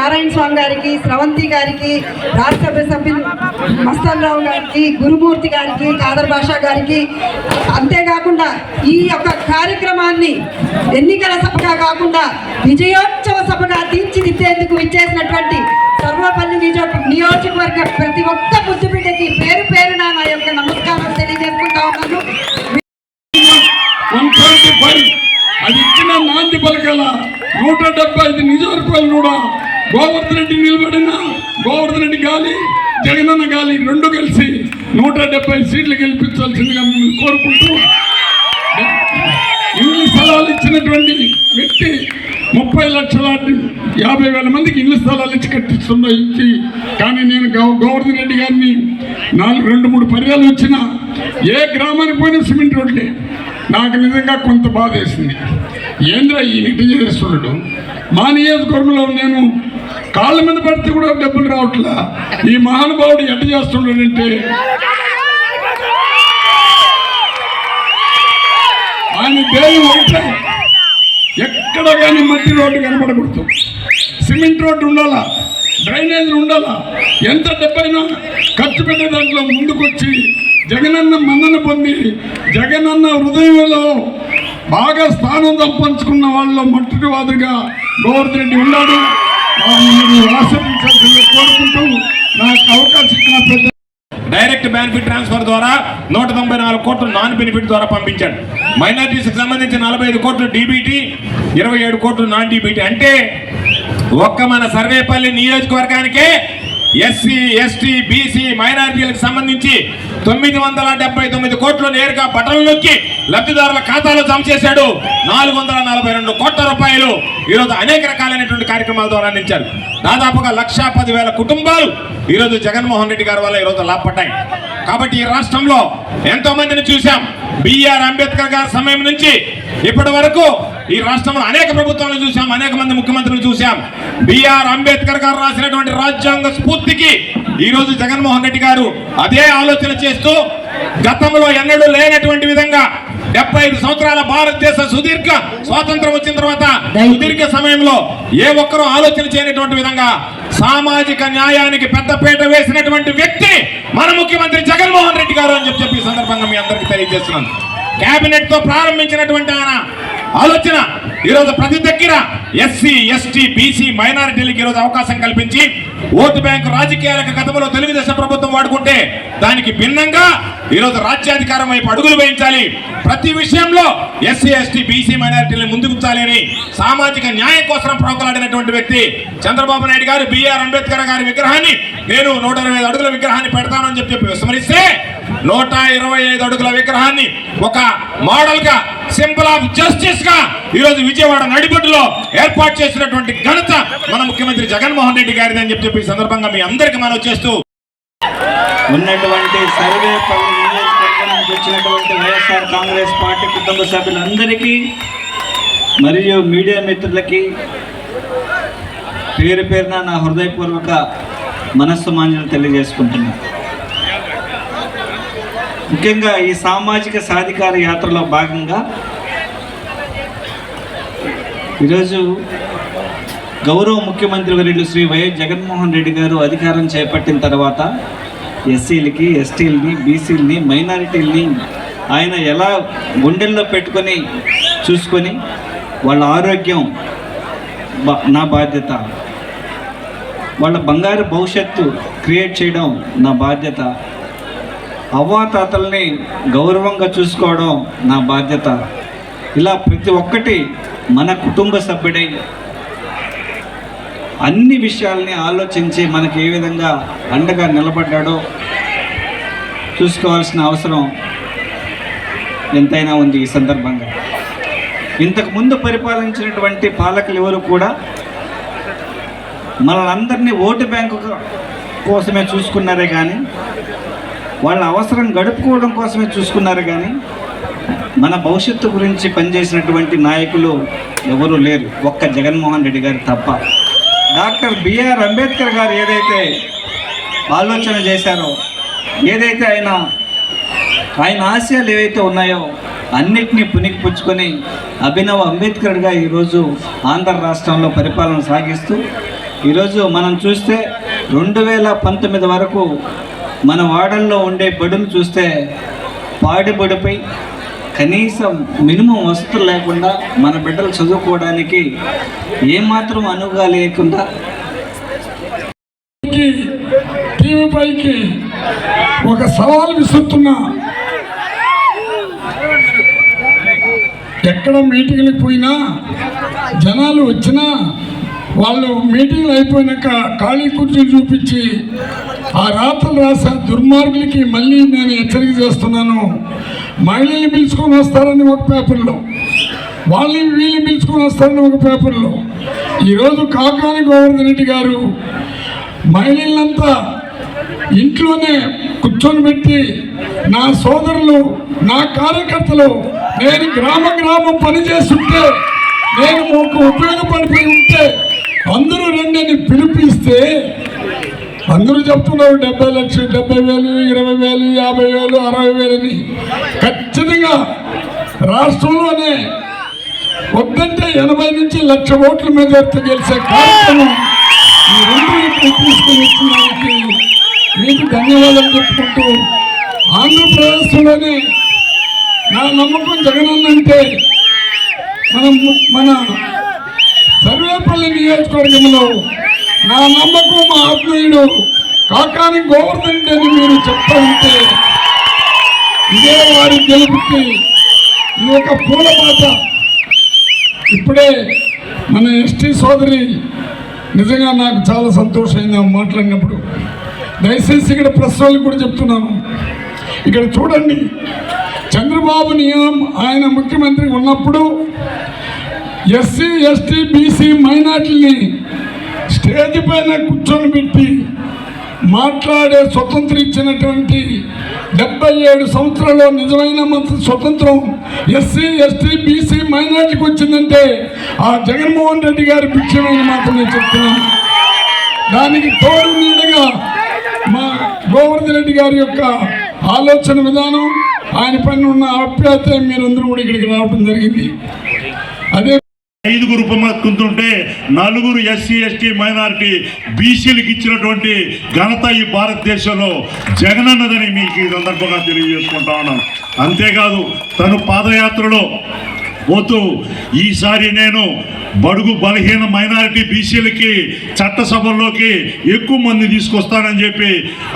నారాయణ స్వామి గారికి స్రవంతి గారికి రాజ్యసభ సభ్యులు మస్తాన్ రావు గారికి గురుమూర్తి గారికి కాదర్ భాషా గారికి అంతేకాకుండా ఈ యొక్క కార్యక్రమాన్ని ఎన్నికల సభగా కాకుండా విజయోత్సవ సభగా తీర్చిదిద్దేందుకు ఇచ్చేసినటువంటి సర్వపల్లి నిజో- నియోజకవర్గ ప్రతి ఒక్క ముద్దుబిడ్డకి పేరు పేరున నా యొక్క నమస్కారం తెలియజేసుకుంటా ఉన్నాను. అది ఇచ్చిన నాంది పలకల నూట డెబ్బై ఐదు నియోజకవర్గాలు కూడా గోవర్ధన్ రెడ్డి నిలబడిన గోవర్ధన్ రెడ్డి గాలి జగనన్న గాలి రెండు కలిసి నూట డెబ్బై సీట్లు గెలిపించాల్సిందిగా మిమ్మల్ని కోరుకుంటూ ఇల్లు స్థలాలు ఇచ్చినటువంటి వ్యక్తి ముప్పై లక్షల యాభై వేల మందికి ఇల్లు స్థలాలు ఇచ్చి కట్టిస్తున్న ఇచ్చి కానీ నేను గోవర్ధన్ రెడ్డి గారిని నాలుగు రెండు మూడు పర్యాలు వచ్చిన ఏ గ్రామానికి పోయినా సిమెంట్ రోడ్లే. నాకు నిజంగా కొంత బాధ వేసింది ఏంద్రా ఈ నిట్ట చేస్తున్నాడు మా నియోజకవర్గంలో నేను కాళ్ళ మీద పడితే కూడా డబ్బులు రావట్లా? ఈ మహానుభావుడు ఎట్ట చేస్తున్నాడంటే ఆయన దేవి ఉంటే ఎక్కడ కానీ మట్టి రోడ్డు కనపడకూడదు. సిమెంట్ రోడ్డు ఉండాలా? డ్రైనేజీలు ఉండాలా? ఎంత డబ్బైనా ఖర్చు పెట్టే దాంట్లో ముందుకొచ్చి జగనన్న మన్నన పొంది జగనన్న హృదయంలో బాగా స్థానం సంపాదించుకున్న మట్టి మొట్టటివాదుగా గోవర్ధన్ రెడ్డి ఉన్నాడు. కోరుకుంటూ నాకు అవకాశం ఇచ్చిన పెద్ద డైరెక్ట్ బెనిఫిట్ ట్రాన్స్ఫర్ ద్వారా నూట తొంభై నాలుగు కోట్లు నాన్ బెనిఫిట్ ద్వారా పంపించాడు. మైనార్టీస్కి సంబంధించి నలభై ఐదు కోట్లు డీబీటీ ఇరవై ఏడు కోట్లు నాన్ డీబీటీ అంటే ఒక్క మన సర్వేపల్లి నియోజకవర్గానికే ఎస్సీ ఎస్టీ బీసీ మైనారిటీలకు సంబంధించి తొమ్మిది వందల డెబ్బై తొమ్మిది కోట్లు నేరుగా బటన్లు నొక్కి లబ్ధిదారుల ఖాతాలో జమ చేశాడు. నాలుగు వందల నలభై రెండు కోట్ల రూపాయలు ఈరోజు అనేక రకాలైనటువంటి కార్యక్రమాల ద్వారా అందించారు. దాదాపుగా లక్షా పదివేల కుటుంబాలు ఈరోజు జగన్మోహన్ రెడ్డి గారి వల్ల ఈరోజు లాభపడ్డాయి. కాబట్టి ఈ రాష్ట్రంలో ఎంతో మందిని చూశాం. బిఆర్ అంబేద్కర్ గారి సమయం నుంచి ఇప్పటి వరకు ఈ రాష్ట్రంలో అనేక ప్రభుత్వాలను చూశాం అనేక మంది ముఖ్యమంత్రులు చూశాం. బిఆర్ అంబేద్కర్ గారు రాసినటువంటి రాజ్యాంగ స్ఫూర్తికి ఈ రోజు జగన్మోహన్ రెడ్డి గారు అదే ఆలోచన చేస్తూ గతంలో ఎన్నడూ లేనటువంటి విధంగా డెబ్బై ఐదు సంవత్సరాల భారతదేశ సుదీర్ఘ స్వాతంత్రం వచ్చిన తర్వాత సుదీర్ఘ సమయంలో ఏ ఒక్కరూ ఆలోచన చేయనటువంటి విధంగా సామాజిక న్యాయానికి పెద్దపేట వేసినటువంటి వ్యక్తి మన ముఖ్యమంత్రి జగన్మోహన్ రెడ్డి గారు అని చెప్పి చెప్పి సందర్భంగా మీ అందరికీ తెలియజేస్తున్నాను. కేబినెట్తో ప్రారంభించినటువంటి ఆయన ఆలోచన. ఈరోజు ప్రతి దగ్గర ఎస్సీ ఎస్టీ బీసీ మైనారిటీలకు ఈరోజు అవకాశం కల్పించి ఓటు బ్యాంకు రాజకీయాలకు గతంలో తెలుగుదేశం ప్రభుత్వం వాడుకుంటే దానికి భిన్నంగా ఈరోజు రాజ్యాధికారం వైపు అడుగులు వేయించాలి. ప్రతి విషయంలో ఎస్సీ ఎస్టీ బీసీ మైనారిటీలను ముందుకు అని సామాజిక న్యాయం కోసం ప్రోకలాడినటువంటి వ్యక్తి చంద్రబాబు నాయుడు గారు బిఆర్ అంబేద్కర్ గారి విగ్రహాన్ని నేను నూట ఇరవై ఐదు అడుగుల విగ్రహాన్ని పెడతానని చెప్పి చెప్పి విస్మరిస్తే నూట ఇరవై ఐదు అడుగుల విగ్రహాన్ని ఒక మోడల్గా సింపుల్ ఆఫ్ జస్టిస్గా ఈరోజు విజయవాడ నడిబొడ్డులో ఏర్పాటు చేసినటువంటి ఘనత మన ముఖ్యమంత్రి జగన్మోహన్ రెడ్డి గారిది అని చెప్పి చెప్పి సందర్భంగా మీ అందరికీ మనం చేస్తూ ఉన్నటువంటి సర్వే వచ్చినటువంటి వైఎస్ఆర్ కాంగ్రెస్ పార్టీ కుటుంబ సభ్యులందరికీ మరియు మీడియా మిత్రులకి పేరు పేరున నా హృదయపూర్వక మనస్సు మాంజలు తెలియజేసుకుంటున్నాను ముఖ్యంగా ఈ సామాజిక సాధికార యాత్రలో భాగంగా ఈరోజు గౌరవ ముఖ్యమంత్రి వర్యులు శ్రీ వైఎస్ జగన్మోహన్ రెడ్డి గారు అధికారం చేపట్టిన తర్వాత ఎస్సీలకి ఎస్టీలని బీసీలని మైనారిటీలని ఆయన ఎలా గుండెల్లో పెట్టుకొని చూసుకొని వాళ్ళ ఆరోగ్యం బా- నా బాధ్యత. వాళ్ళ బంగారు భవిష్యత్తు క్రియేట్ చేయడం నా బాధ్యత. అవ్వాతాతల్ని గౌరవంగా చూసుకోవడం నా బాధ్యత. ఇలా ప్రతి ఒక్కటి మన కుటుంబ సభ్యుడై అన్ని విషయాల్ని ఆలోచించి మనకి ఏ విధంగా అండగా నిలబడ్డాడో చూసుకోవాల్సిన అవసరం ఎంతైనా ఉంది ఈ సందర్భంగా. ఇంతకుముందు పరిపాలించినటువంటి పాలకులు ఎవరు కూడా మనలందరినీ ఓటు బ్యాంకు కోసమే చూసుకున్నారే కానీ వాళ్ళ అవసరం గడుపుకోవడం కోసమే చూసుకున్నారు కానీ మన భవిష్యత్తు గురించి పనిచేసినటువంటి నాయకులు ఎవరూ లేరు. ఒక్క జగన్మోహన్ రెడ్డి గారు తప్ప. డాక్టర్ బిఆర్ అంబేద్కర్ గారు ఏదైతే ఆలోచన చేశారో ఏదైతే ఆయన ఆయన ఆశయాలు ఏవైతే ఉన్నాయో అన్నిటినీ పుణికిపుచ్చుకొని అభినవ్ అంబేద్కర్గా ఈరోజు ఆంధ్ర రాష్ట్రంలో పరిపాలన సాగిస్తూ ఈరోజు మనం చూస్తే రెండు వేల పంతొమ్మిది వరకు మన వాడల్లో ఉండే బడులు చూస్తే పాడి బడిపై కనీసం మినిమం వసతులు లేకుండా మన బిడ్డలు చదువుకోవడానికి ఏమాత్రం అనువుగా లేకుండా టీవీపైకి ఒక సవాల్ విసురుతున్నా. ఎక్కడ మీటింగ్లకు పోయినా జనాలు వచ్చినా వాళ్ళు మీటింగ్లు అయిపోయినాక ఖాళీ కుర్చీ చూపించి ఆ రాత్రులు రాసే దుర్మార్గులకి మళ్ళీ నేను హెచ్చరిక చేస్తున్నాను. మహిళల్ని పిలుచుకొని వస్తారని ఒక పేపర్లో. వాళ్ళని వీళ్ళని పిలుచుకొని వస్తారని ఒక పేపర్లో. ఈరోజు కాకాని గోవర్ధన్ రెడ్డి గారు మహిళలంతా ఇంట్లోనే కూర్చొని పెట్టి నా సోదరులు నా కార్యకర్తలు నేను గ్రామ గ్రామం పనిచేస్తుంటే అందరూ రెండని పిలిపిస్తే అందరూ చెప్తున్నారు డెబ్బై లక్షలు డెబ్బై వేలు ఇరవై వేలు యాభై వేలు అరవై వేలని ఖచ్చితంగా రాష్ట్రంలోనే వద్దంటే ఎనభై నుంచి లక్ష ఓట్ల మెజార్టీ గెలిచే కార్యక్రమం ఈ రెండు తీసుకుని వచ్చిన మీకు ధన్యవాదాలు చెప్పుకుంటూ ఆంధ్రప్రదేశ్లోనే నా నమ్మకం జగనన్న అంటే మన మన సర్వేపల్లి నియోజకవర్గంలో నా నమ్మకం మా ఆత్మీయుడు కాకాని గోవర్ధన్ అని మీరు చెప్తా ఉంటే ఇదే వారి గెలుపుకి ఇది ఒక పూల పాట ఇప్పుడే మన ఎస్టీ సోదరి నిజంగా నాకు చాలా సంతోషమైంది ఆమె మాట్లాడినప్పుడు దయచేసి ఇక్కడ ప్రశ్నలు కూడా చెప్తున్నాను. ఇక్కడ చూడండి చంద్రబాబు నియమం ఆయన ముఖ్యమంత్రి ఉన్నప్పుడు ఎస్సీ ఎస్టీ బీసీ మైనార్టీని స్టేజ్ పైన కూర్చొని పెట్టి మాట్లాడే స్వతంత్రం ఇచ్చినటువంటి డెబ్బై ఏడు సంవత్సరాల్లో నిజమైన మంత్రి స్వతంత్రం ఎస్సీ ఎస్టీ బీసీ మైనార్టీకి వచ్చిందంటే ఆ జగన్మోహన్ రెడ్డి గారి భిక్షమైన మాత్రం నేను చెప్తున్నాను దానికి తోడు నీడగా మా గోవర్ధన్ రెడ్డి గారి యొక్క ఆలోచన విధానం ఆయన పైన ఉన్న ఆప్యాయత మీరందరూ కూడా ఇక్కడికి రావడం జరిగింది. అదే ఐదుగురు ఉపముఖ్యమంతుంటే నలుగురు ఎస్సీ ఎస్టీ మైనారిటీ బీసీలకు ఇచ్చినటువంటి ఘనత ఈ భారతదేశంలో జగనన్నదని మీకు ఈ సందర్భంగా తెలియజేసుకుంటా ఉన్నాను. అంతేకాదు తను పాదయాత్రలో పోతూ ఈసారి నేను బడుగు బలహీన మైనారిటీ బీసీలకి చట్టసభల్లోకి ఎక్కువ మంది తీసుకొస్తానని చెప్పి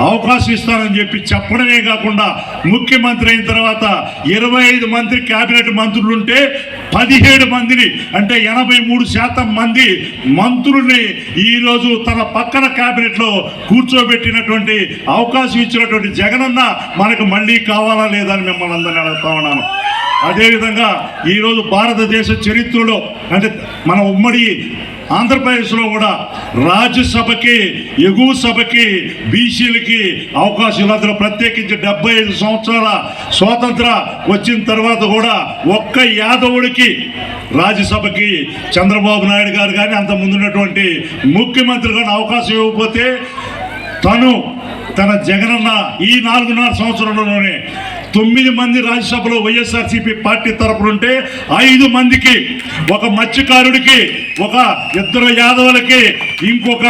అవకాశం ఇస్తానని చెప్పి చెప్పడమే కాకుండా ముఖ్యమంత్రి అయిన తర్వాత ఇరవై ఐదు మంది కేబినెట్ మంత్రులు ఉంటే పదిహేడు మందిని అంటే ఎనభై మూడు శాతం మంది మంత్రుల్ని ఈరోజు తన పక్కన కేబినెట్లో కూర్చోబెట్టినటువంటి అవకాశం ఇచ్చినటువంటి జగనన్న మనకు మళ్ళీ కావాలా లేదా అని మిమ్మల్ని అందరినీ అడుగుతా ఉన్నాను. అదేవిధంగా ఈరోజు భారతదేశ చరిత్రలో అంటే మన ఉమ్మడి ఆంధ్రప్రదేశ్లో కూడా రాజ్యసభకి ఎగువ సభకి బీసీలకి అవకాశం అందులో ప్రత్యేకించి డెబ్బై ఐదు సంవత్సరాల స్వాతంత్ర వచ్చిన తర్వాత కూడా ఒక్క యాదవుడికి రాజ్యసభకి చంద్రబాబు నాయుడు గారు కానీ అంత ముందున్నటువంటి ముఖ్యమంత్రి కానీ అవకాశం ఇవ్వకపోతే తను తన జగనన్న ఈ నాలుగున్నర సంవత్సరంలోనే తొమ్మిది మంది రాజ్యసభలో వైఎస్ఆర్సీపీ పార్టీ తరపున ఉంటే ఐదు మందికి ఒక మత్స్యకారుడికి ఒక ఇద్దరు యాదవులకి ఇంకొక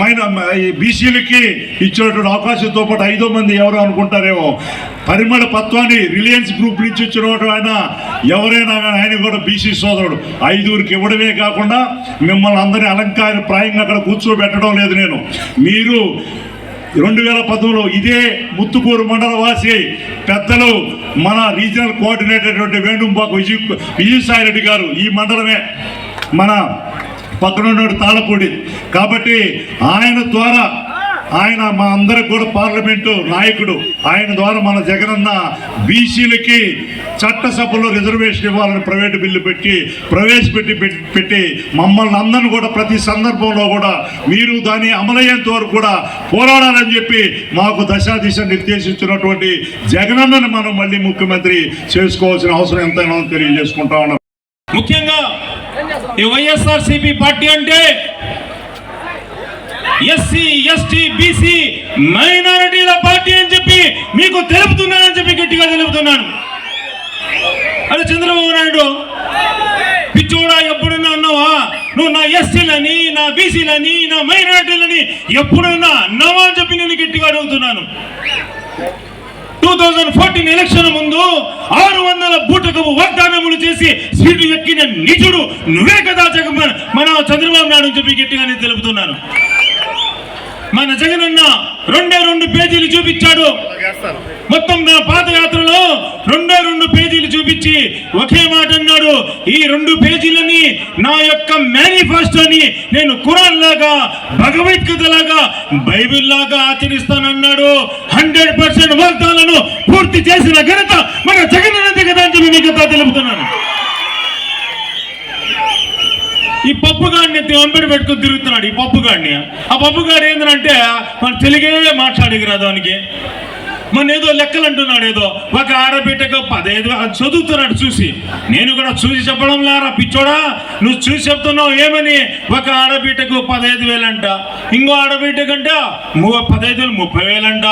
మైన బీసీలకి ఇచ్చినటువంటి అవకాశంతో పాటు ఐదో మంది ఎవరు అనుకుంటారేమో. పరిమళ పత్వాన్ని రిలయన్స్ గ్రూప్ నుంచి ఇచ్చిన ఆయన ఎవరైనా ఆయన కూడా బీసీ సోదరుడు. ఐదుగురికి ఇవ్వడమే కాకుండా మిమ్మల్ని అందరినీ అలంకార ప్రాయంగా అక్కడ కూర్చోబెట్టడం లేదు నేను. మీరు రెండు వేల పదమూడులో ఇదే ముత్తుకూరు మండల వాసి పెద్దలు మన రీజనల్ కోఆర్డినేటర్ వేణుంబాకు విజయ్ విజయసాయి రెడ్డి గారు ఈ మండలమే మన పక్కన ఉన్నాడు తాళపూడి కాబట్టి ఆయన ద్వారా ఆయన మా అందరికి కూడా పార్లమెంటు నాయకుడు. ఆయన ద్వారా మన జగనన్న బీసీలకి చట్టసభలో రిజర్వేషన్ ఇవ్వాలని ప్రైవేటు బిల్లు పెట్టి ప్రవేశపెట్టి పెట్టి- పెట్టి మమ్మల్ని అందరిని కూడా ప్రతి సందర్భంలో కూడా మీరు దాన్ని అమలయ్యేంత వరకు కూడా పోరాడాలని చెప్పి మాకు దశాదిశ నిర్దేశించినటువంటి జగనన్నని మనం మళ్ళీ ముఖ్యమంత్రి చేసుకోవాల్సిన అవసరం ఎంతైనా తెలియజేసుకుంటా ఉన్నాం. ముఖ్యంగా ఈ వైఎస్ఆర్ సిపి పార్టీ అంటే ఎస్సీ ఎస్టీ బీసీ మైనారిటీల పార్టీ అని చెప్పి మీకు తెలుపుతున్నానని చెప్పి గట్టిగా తెలుపుతున్నాను. అది చంద్రబాబు నాయుడు పిచ్చోడా ఎప్పుడన్నా అన్నావా? నువ్వు నా ఎస్సీలని నా బీసీలని నా మైనారిటీలని ఎప్పుడన్నా అన్నావా అని చెప్పి నేను గట్టిగా అడుగుతున్నాను. టూ థౌజండ్ ఫోర్టీన్ ఎలక్షన్ ముందు ఆరు వందల బూటకపు వాగ్దానములు చేసి సీటు ఎక్కిన నిజుడు నువ్వే కదా జగన్ మన చంద్రబాబు నాయుడు అని చెప్పి గట్టిగా నేను తెలుపుతున్నాను. మన జగనన్న రెండే రెండు పేజీలు చూపించాడు. మొత్తం నా పాదయాత్రలో రెండే రెండు పేజీలు చూపించి ఒకే మాట అన్నాడు. ఈ రెండు పేజీలని నా యొక్క మేనిఫెస్టోని నేను కురాన్ లాగా భగవద్గీత లాగా బైబిల్ లాగా ఆచరిస్తానన్నాడు. హండ్రెడ్ పర్సెంట్ వాగ్దానాలను పూర్తి చేసిన ఘనత మన జగన్ కదా అని చెప్పి మీకు తెలుపుతున్నాను. ఈ పప్పుగాడిని వెంబడి పెట్టుకుని తిరుగుతున్నాడు ఈ పప్పుగాడిని ఆ పప్పుగాడు ఏంటంటే మన తెలుగే మాట్లాడేది రాదానికి మొన్న మన ఏదో లెక్కలు అంటున్నాడు ఏదో ఒక ఆడబిడ్డకు పదహైదు చదువుతున్నాడు చూసి. నేను కూడా చూసి చెప్పడం లేరా పిచ్చోడా? నువ్వు చూసి చెప్తున్నావు ఏమని? ఒక ఆడబిడ్డకు పదహైదు వేలంట. ఇంకో ఆడబిడ్డకంట మూ పదహైదు వేలు ముప్పై వేలంట.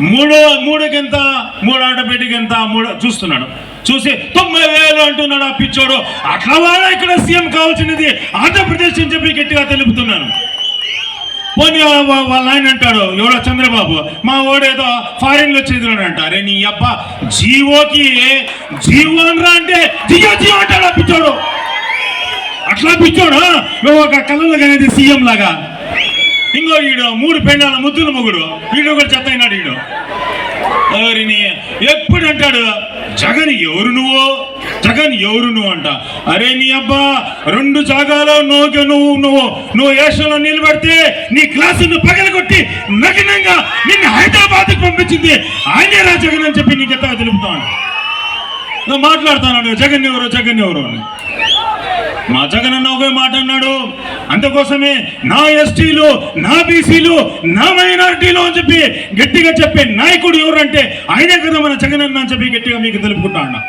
మూడో మూడుకింత? మూడు ఆడబిడ్డకింత? మూడు చూస్తున్నాడు. చూసి తొంభై వేలు అంటున్నాడు ఆ పిచ్చోడు. అట్లా వాళ్ళ ఇక్కడ సీఎం కావాల్సినది? ఆంధ్రప్రదేశ్ అని చెప్పి గట్టిగా తెలుపుతున్నాను. పోనీ వాళ్ళ ఆయన అంటాడు ఎవడో చంద్రబాబు మా ఓడేదో ఫారిన్లో చదివినాడంట అరే నీ అబ్బ జీవోకి జీవో అనరా అంటే జియో జియో అంటాడు పిచ్చోడు. అట్లా పిచ్చోడు? నువ్వు ఒక కళ్ళలో కనేది సీఎం లాగా. ఇంకో ఈడు మూడు పెండాల ముద్దుల మొగుడు. వీడు కూడా చెత్త అయినాడు ఈడు ఎప్పుడు అంటాడు జగన్ ఎవరు నువ్వు? జగన్ ఎవరు నువ్వు అంట. అరే నీ అబ్బా రెండు జాగాలో నువ్వు నువ్వు నువ్వు నువ్వు ఏషంలో నిలబడితే నీ క్లాసును పగలగొట్టి నగ్నంగా నిన్ను హైదరాబాద్కి పంపించింది. ఆయనే రా జగన్ అని చెప్పి నీకు ఎత్తగా తెలుపుతాను. నువ్వు మాట్లాడుతున్నాడు జగన్ ఎవరు జగన్ ఎవరు అని. మా జగన్ అన్న ఒకే మాట అన్నాడు. అందుకోసమే నా ఎస్టీలు నా బీసీలు నా మైనారిటీలు అని చెప్పి గట్టిగా చెప్పే నాయకుడు ఎవరంటే ఆయనే కదా మన జగన్ అన్న అని చెప్పి గట్టిగా మీకు తెలుపుకుంటా అన్నా